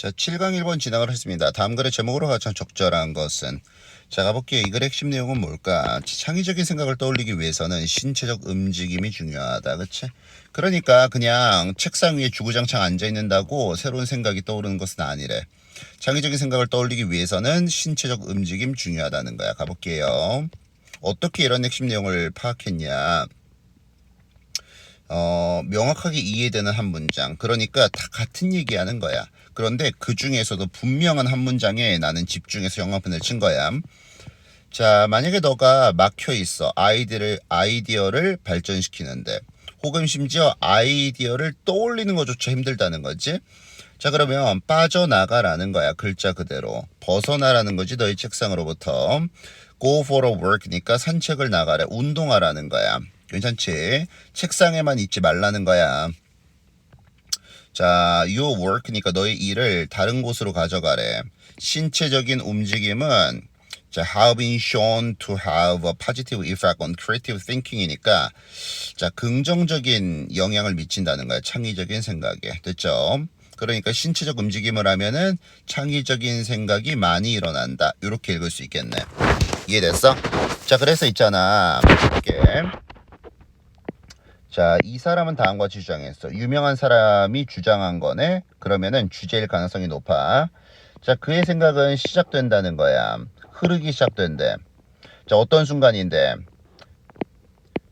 자, 7강 1번 진행을 했습니다. 다음 글의 제목으로 가장 적절한 것은 자, 가볼게요. 이 글의 핵심 내용은 뭘까? 창의적인 생각을 떠올리기 위해서는 신체적 움직임이 중요하다. 그치? 그러니까 그냥 책상 위에 주구장창 앉아 있는다고 새로운 생각이 떠오르는 것은 아니래. 창의적인 생각을 떠올리기 위해서는 신체적 움직임 중요하다는 거야. 가볼게요. 어떻게 이런 핵심 내용을 파악했냐? 어, 명확하게 이해되는 한 문장. 그러니까 다 같은 얘기하는 거야. 그런데 그 중에서도 분명한 한 문장에 나는 집중해서 영화편을 친 거야. 자, 만약에 너가 막혀 있어. 아이디를, 아이디어를 발전시키는데. 혹은 심지어 아이디어를 떠올리는 것조차 힘들다는 거지. 자, 그러면 빠져나가라는 거야. 글자 그대로. 벗어나라는 거지. 너희 책상으로부터. Go for a walk니까 산책을 나가래. 운동하라는 거야. 괜찮지? 책상에만 있지 말라는 거야. 자, your work니까 너의 일을 다른 곳으로 가져가래. 신체적인 움직임은 자, have been shown to have a positive effect on creative thinking이니까 자, 긍정적인 영향을 미친다는 거야. 창의적인 생각에. 됐죠? 그러니까 신체적 움직임을 하면은 창의적인 생각이 많이 일어난다. 이렇게 읽을 수 있겠네. 이해됐어? 자, 그래서 있잖아. 이렇게 자, 이 사람은 다음과 같이 주장했어. 유명한 사람이 주장한 거네. 그러면은 주제일 가능성이 높아. 자, 그의 생각은 시작된다는 거야. 흐르기 시작된대. 자, 어떤 순간인데?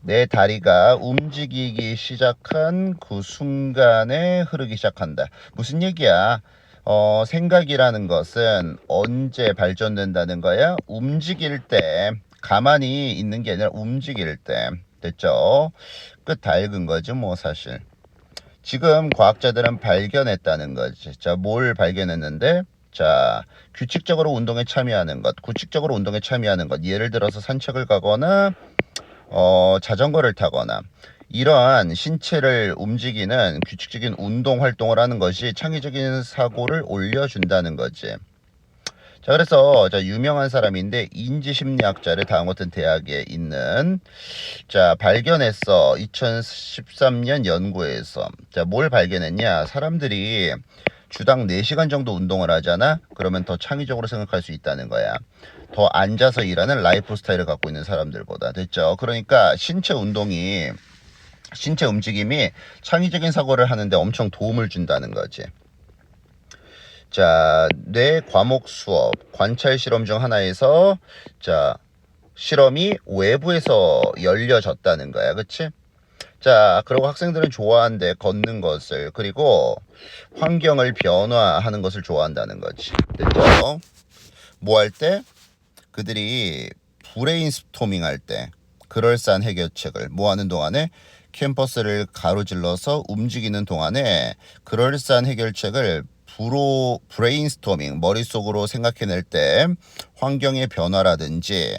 내 다리가 움직이기 시작한 그 순간에 흐르기 시작한다. 무슨 얘기야? 어, 생각이라는 것은 언제 발전된다는 거야? 움직일 때, 가만히 있는 게 아니라 움직일 때. 됐죠? 끝 다 읽은 거죠, 뭐, 사실. 지금 과학자들은 발견했다는 거지. 자, 뭘 발견했는데? 자, 규칙적으로 운동에 참여하는 것, 규칙적으로 운동에 참여하는 것. 예를 들어서 산책을 가거나, 어, 자전거를 타거나, 이러한 신체를 움직이는 규칙적인 운동 활동을 하는 것이 창의적인 사고를 올려준다는 거지. 자, 그래서 자, 유명한 사람인데 인지 심리학자를 다음 같은 대학에 있는 자, 발견했어. 2013년 연구에서. 자, 뭘 발견했냐? 사람들이 주당 4시간 정도 운동을 하잖아? 그러면 더 창의적으로 생각할 수 있다는 거야. 더 앉아서 일하는 라이프 스타일을 갖고 있는 사람들보다. 됐죠? 그러니까 신체 운동이 신체 움직임이 창의적인 사고를 하는데 엄청 도움을 준다는 거지. 자, 뇌 과목 수업 관찰 실험 중 하나에서 자, 실험이 외부에서 열려졌다는 거야. 그치? 자, 그리고 학생들은 좋아한대 걷는 것을 그리고 환경을 변화하는 것을 좋아한다는 거지. 됐죠? 뭐 할 때? 그들이 브레인스토밍 할 때 그럴싸한 해결책을 뭐 하는 동안에 캠퍼스를 가로질러서 움직이는 동안에 그럴싸한 해결책을 브로 브레인스토밍 머릿속으로 생각해낼 때 환경의 변화라든지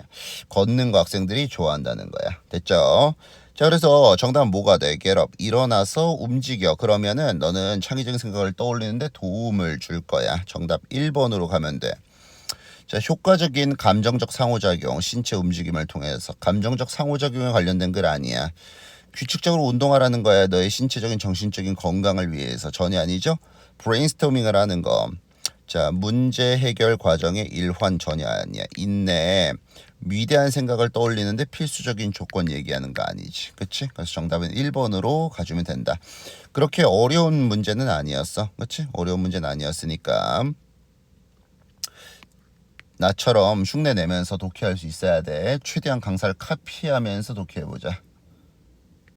걷는 거 학생들이 좋아한다는 거야. 됐죠? 자, 그래서 정답은 뭐가 돼? get. 일어나서 움직여. 그러면은 너는 창의적인 생각을 떠올리는데 도움을 줄 거야. 정답 1번으로 가면 돼. 자, 효과적인 감정적 상호작용, 신체 움직임을 통해서 감정적 상호작용에 관련된 글 아니야. 규칙적으로 운동하라는 거야. 너의 신체적인 정신적인 건강을 위해서 전혀 아니죠. 브레인스토밍을 하는 거. 자, 문제 해결 과정의 일환 전혀 아니야. 인내, 위대한 생각을 떠올리는데 필수적인 조건 얘기하는 거 아니지. 그치? 그래서 정답은 1번으로 가주면 된다. 그렇게 어려운 문제는 아니었어. 그치? 어려운 문제는 아니었으니까. 나처럼 흉내 내면서 독해할 수 있어야 돼. 최대한 강사를 카피하면서 독해해보자.